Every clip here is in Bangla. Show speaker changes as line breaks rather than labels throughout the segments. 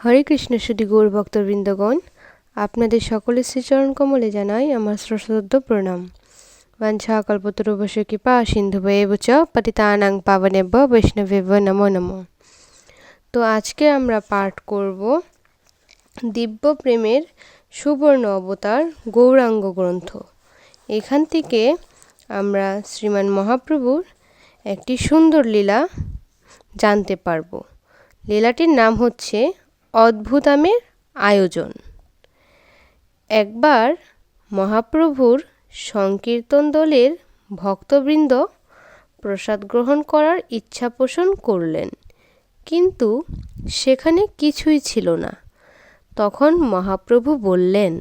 হরে কৃষ্ণ সুদী ভক্তবৃন্দগণ আপনাদের সকলের শ্রীচরণ কমলে জানাই আমার শ্রদ্ধ প্রণাম বাঞ্ছা কল্পতরুবশ কৃপা সিন্ধুবে এবচ পতিতানাং পাবনেব বৈষ্ণবেব্য নম নম তো আজকে আমরা পাঠ করব দিব্য প্রেমের সুবর্ণ অবতার গৌরাঙ্গ গ্রন্থ এখান থেকে আমরা শ্রীমান মহাপ্রভুর একটি সুন্দর লীলা জানতে পারব লীলাটির নাম হচ্ছে অদ্ভুতামের আয়োজন একবার মহাপ্রভুর সংকীর্তন দলের ভক্তবৃন্দ প্রসাদ গ্রহণ করার ইচ্ছা পোষণ করলেন কিন্তু সেখানে কিছুই ছিল না তখন মহাপ্রভু বললেন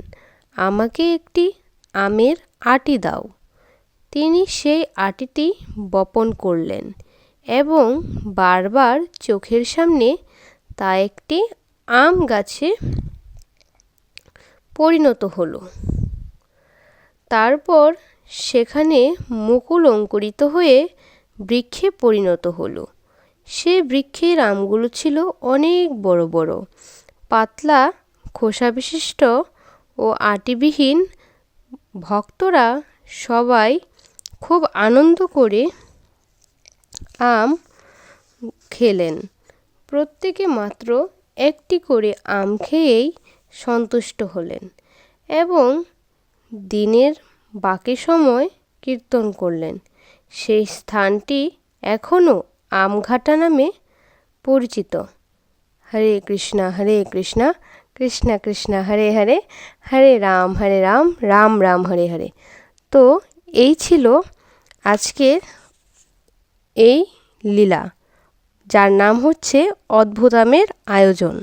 আমাকে একটি আমের আটি দাও তিনি সেই আটিটি বপন করলেন এবং বারবার চোখের সামনে তা একটি আম গাছে পরিণত হলো তারপর সেখানে মুকুল অঙ্কুরিত হয়ে বৃক্ষে পরিণত হলো সে বৃক্ষের আমগুলো ছিল অনেক বড় বড় পাতলা খোসা বিশিষ্ট ও আটিবিহীন ভক্তরা সবাই খুব আনন্দ করে আম খেলেন প্রত্যেকে মাত্র একটি করে আম খেয়েই সন্তুষ্ট হলেন এবং দিনের বাকি সময় কীর্তন করলেন সেই স্থানটি এখনও আমঘাটা নামে পরিচিত হরে কৃষ্ণা হরে কৃষ্ণা কৃষ্ণা কৃষ্ণা হরে হরে হরে রাম হরে রাম রাম রাম হরে হরে তো এই ছিল আজকে এই লীলা যার নাম হচ্ছে অদ্ভুতামের আয়োজন